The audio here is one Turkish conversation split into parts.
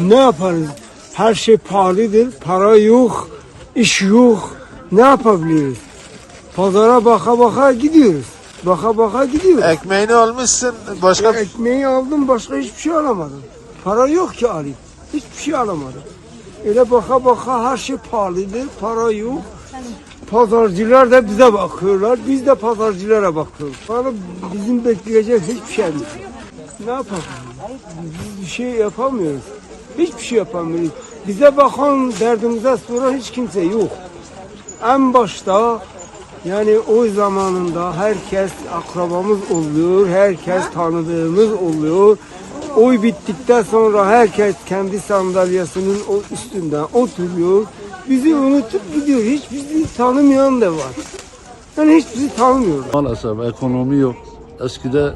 Ne yaparız? Her şey pahalıdır. Para yok, iş yok. Ne yapabiliriz? Pazara baka baka gidiyoruz. Baka baka gidiyoruz. Ekmeğini almışsın başka Ekmeği aldım başka hiçbir şey alamadım. Para yok ki alayım. Hiçbir şey alamadım. Öyle baka baka her şey pahalıdır. Para yok. Pazarcılar da bize bakıyorlar. Biz de pazarcılara bakıyoruz. Bana bizim bekleyecek hiçbir şey yok. Ne yapalım? Bir şey yapamıyoruz. Hiçbir şey yapamıyoruz. Bize bakan derdimize soran hiç kimse yok. En başta yani o zamanında herkes akrabamız oluyor, herkes tanıdığımız oluyor. Oy bittikten sonra herkes kendi sandalyesinin o üstünden oturuyor. Bizi unutup gidiyor. Hiç bizi tanımayan da var. Yani hiç bizi tanımıyor. Maalesef ekonomi yok. Eskide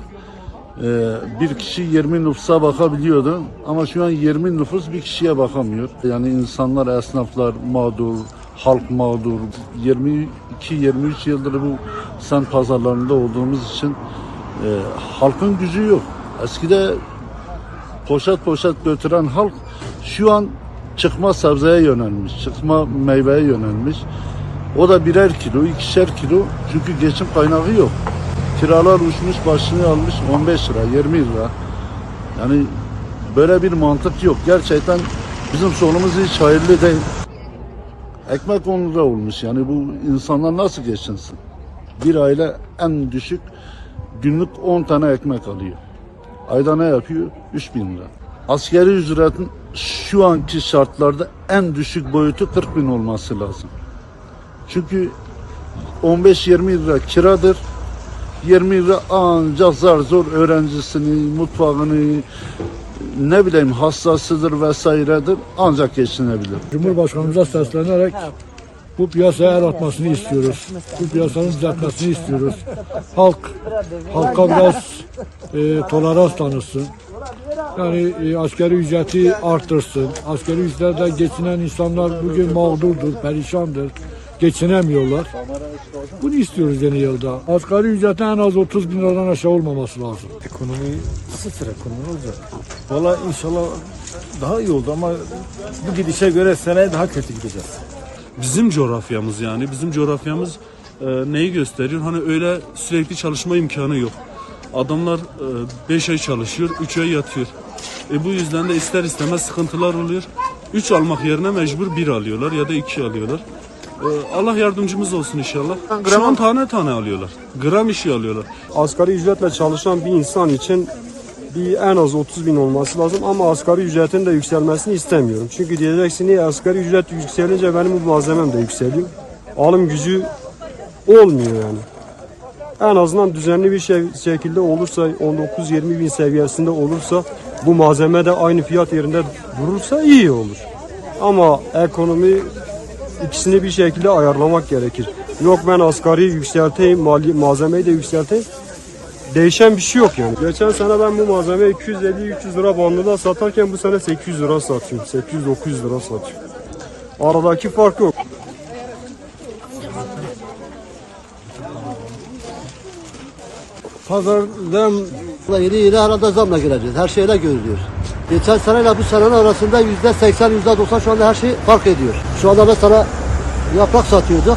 bir kişi 20 nüfusa bakabiliyordu ama şu an 20 nüfus bir kişiye bakamıyor. Yani insanlar, esnaflar mağdur, halk mağdur. 22-23 yıldır bu sen pazarlarında olduğumuz için e, halkın gücü yok. Eskide poşet poşet götüren halk şu an çıkma sebzeye yönelmiş, çıkma meyveye yönelmiş. O da birer kilo, ikişer kilo çünkü geçim kaynağı yok. Kiralar uçmuş başını almış 15 lira, 20 lira. Yani böyle bir mantık yok. Gerçekten bizim sonumuz hiç hayırlı değil. Ekmek 10 lira olmuş yani bu insanlar nasıl geçinsin? Bir aile en düşük günlük 10 tane ekmek alıyor. Ayda ne yapıyor? 3000 lira. Askeri ücretin şu anki şartlarda en düşük boyutu 40 bin olması lazım. Çünkü 15-20 lira kiradır. 20 lira ancak zar zor öğrencisini, mutfağını, ne bileyim hastasıdır vesairedir ancak geçinebilir. Cumhurbaşkanımıza seslenerek bu piyasaya el atmasını istiyoruz. Bu piyasanın düzeltmesini istiyoruz. Halk, halka biraz e, tolerans tanısın. Yani e, askeri ücreti artırsın. Askeri ücretle geçinen insanlar bugün mağdurdur, perişandır. Geçinemiyorlar. Bunu istiyoruz yeni yılda. Asgari ücretin en az 30 bin liradan aşağı olmaması lazım. Ekonomi sıfır ekonomi olacak. Valla inşallah daha iyi oldu ama bu gidişe göre seneye daha kötü gideceğiz. bizim coğrafyamız yani bizim coğrafyamız e, neyi gösteriyor? Hani öyle sürekli çalışma imkanı yok. Adamlar 5 ay çalışıyor, 3 ay yatıyor. E bu yüzden de ister istemez sıkıntılar oluyor. 3 almak yerine mecbur 1 alıyorlar ya da 2 alıyorlar. E, Allah yardımcımız olsun inşallah. Şu an tane tane alıyorlar. Gram işi alıyorlar. asgari ücretle çalışan bir insan için bir en az 30 bin olması lazım ama asgari ücretin de yükselmesini istemiyorum. Çünkü diyeceksin niye asgari ücret yükselince benim bu malzemem de yükseliyor. Alım gücü olmuyor yani. En azından düzenli bir şey, şekilde olursa 19-20 bin seviyesinde olursa bu malzeme de aynı fiyat yerinde durursa iyi olur. Ama ekonomi ikisini bir şekilde ayarlamak gerekir. Yok ben asgari yükselteyim, mali, malzemeyi de yükselteyim. Değişen bir şey yok yani. Geçen sene ben bu malzemeyi 250-300 lira bandında satarken bu sene 800 lira satıyorum. 800-900 lira satıyorum. Aradaki fark yok. Pazardan Yeni yeni arada zamla gireceğiz. Her şeyle görülüyor. Geçen seneyle bu senenin arasında yüzde seksen, yüzde doksan şu anda her şey fark ediyor. Şu anda mesela yaprak satıyorduk.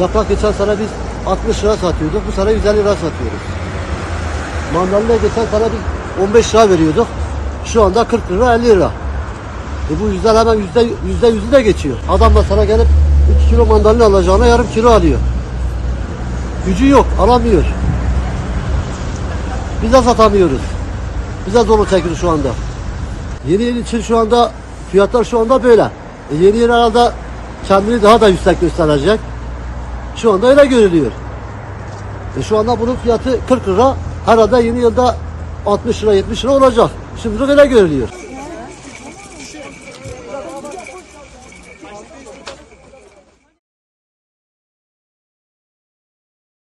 Yaprak geçen sene biz 60 lira satıyorduk. Bu sene 150 lira satıyoruz. Mandalina geçen sene biz 15 lira veriyorduk. Şu anda 40 lira 50 lira. E bu yüzden hemen yüzde, yüzde yüzü de geçiyor. Adam da sana gelip 2 kilo mandalina alacağına yarım kilo alıyor. Gücü yok, alamıyor. Biz de satamıyoruz. Biz de zorluk çekiyoruz şu anda. Yeni yıl için şu anda fiyatlar şu anda böyle. E yeni yıl herhalde kendini daha da yüksek gösterecek. Şu anda öyle görülüyor. E şu anda bunun fiyatı 40 lira. Herhalde yeni yılda 60 lira 70 lira olacak. Şimdi öyle görülüyor.